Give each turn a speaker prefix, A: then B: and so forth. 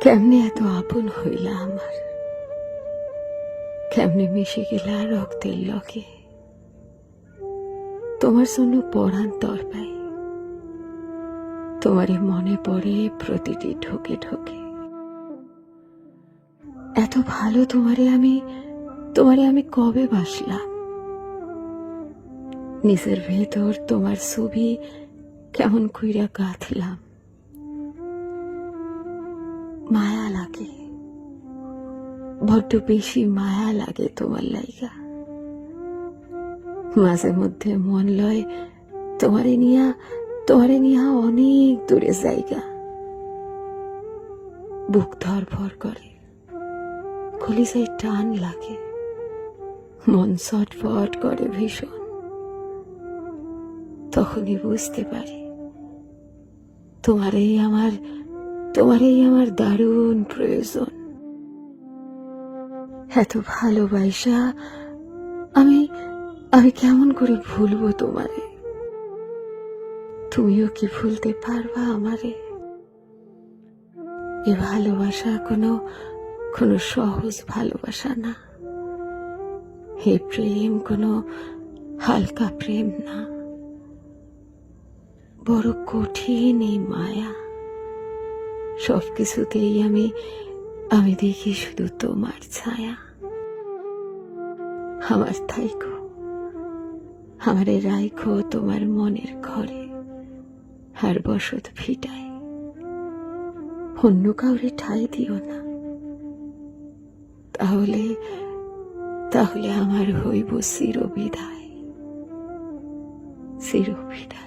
A: কেমনে এত আপন হইলা আমার? কেমনে মিশে গেলা রক্তের লকে তোমার জন্য পরাণ তরপাই তোমারে মনে পড়ে প্রতিটি ঢোকে ঢোকে। এত ভালো তোমারে আমি তোমারে আমি কবে বাসলাম? নিজের ভেতর তোমার ছবি কেমন কইরা গাঁথলাম? মায়া বড্ড বেশি মায়া লাগে তোমার লাইগা। মাঝে মধ্যে মন লয় তোমারে নিয়া তোমারে নিয়া অনেক দূরে জায়গা। বুক ধরফর করে কলিজায় টান লাগে। মন ছটফট করে ভীষণ। তখনই বুঝতে পারি তোমারই আমার তোমারই আমার দারুণ প্রয়োজন। এত ভালোবাসা, আমি আমি কেমন করে ভুলবো তোমারে তুমিও কি ভুলতে পারবা আমারে? এ ভালোবাসা কোনো কোনো সহজ ভালোবাসা না। হে প্রেম কোনো হালকা প্রেম না। বড় কঠিন এই মায়া। সব কিছুতেই আমি আমি দেখি শুধু তোমার ছায়া। আমার থাইকো, আমারে রাইখো তোমার মনের ঘরে, আর বসত ভিটায়। অন্য কাউরে ঠাই দিও না। তাহলে তাহলে আমার হইব চিরবিদায়। চিরবিদায়।